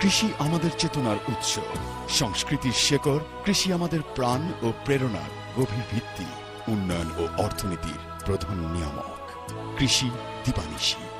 কৃষি আমাদের চেতনার উৎস। সংস্কৃতির শেকড়, কৃষি আমাদের প্রাণ ও প্রেরণার গভীর ভিত্তি, উন্নয়ন ও অর্থনীতির প্রধান নিয়ামক। কৃষি দিবানিশী।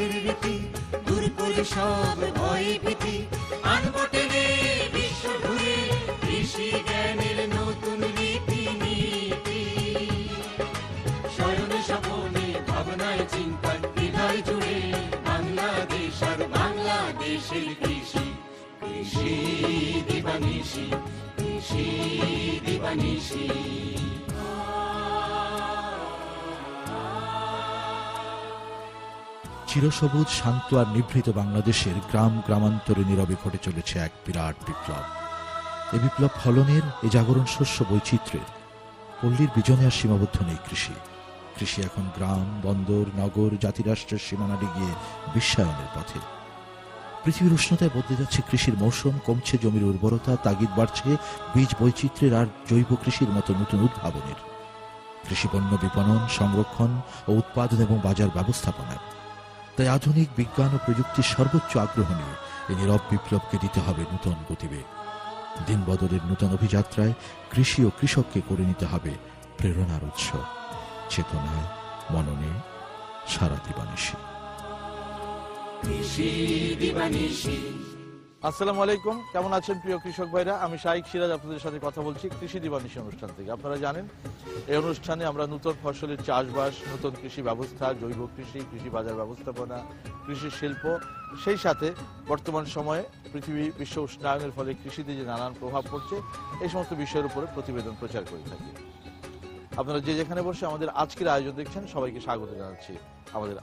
চাষের রীতি দূর করে সব ভয় ভীতি। আনব টেনে বিশ্ব ঘুরে, কৃষি জ্ঞানের নতুন রীতি নীতি স্বয়ং স্বপনে ভাবনায় চিন্তায় হৃদয় জুড়ে বাংলাদেশ আর বাংলাদেশের কৃষি। কৃষি দিবানিশি কৃষি দিবানিশি। চিরসবুজ, শান্ত আর নিভৃত বাংলাদেশের গ্রাম গ্রামান্তরে নীরবে ঘটে চলেছে এক বিরাট বিপ্লব। এ বিপ্লব ফলনের, এ জাগরণ শস্য বৈচিত্র্যের, পল্লীর বিজনে আর সীমাবদ্ধ নেই কৃষি। কৃষি এখন গ্রাম, বন্দর, নগর, জাতিরাষ্ট্রের সীমানা ডিগিয়ে বিশ্বায়নের পথে। পৃথিবীর উষ্ণতায় বদলে যাচ্ছে কৃষির মৌসুম, কমছে জমির উর্বরতা, তাগিদ বাড়ছে বীজ বৈচিত্র্যের আর জৈব কৃষির মতো নতুন উদ্ভাবনের। কৃষিপণ্য বিপণন, সংরক্ষণ ও উৎপাদন এবং বাজার ব্যবস্থাপনায় তাই আধুনিক বিজ্ঞান ও প্রযুক্তির সর্বোচ্চ আগ্রহ নিয়ে এই নীরব বিপ্লবকে দিতে হবে নূতন গতিবেগ দিন বদলের নূতন অভিযাত্রায় কৃষি ও কৃষককে করে নিতে হবে প্রেরণার উৎস। চেতনায়, মননে সারা দিবানিশী। কৃষি দিবানিশি। আসসালামু আলাইকুম। কেমন আছেন প্রিয় কৃষক ভাইরা? আমি শাহিক সিরাজ আপনাদের সাথে কথা বলছি কৃষি দিবানিশী অনুষ্ঠান থেকে। আপনারা জানেন, এই অনুষ্ঠানে আমরা নতুন ফসলের চাষবাস, নতুন কৃষি ব্যবস্থা, জৈব কৃষি কৃষি বাজার ব্যবস্থাপনা, কৃষি শিল্প, সেই সাথে বর্তমান সময়ে পৃথিবী বিশ্ব উষ্ণায়নের ফলে কৃষিতে যে নানান প্রভাব পড়ছে, এই সমস্ত বিষয়ের উপরে প্রতিবেদন প্রচার করে থাকি। আপনারা যে যেখানে বসে আমাদের আজকের আয়োজন দেখছেন, সবাইকে স্বাগত জানাচ্ছি আমাদের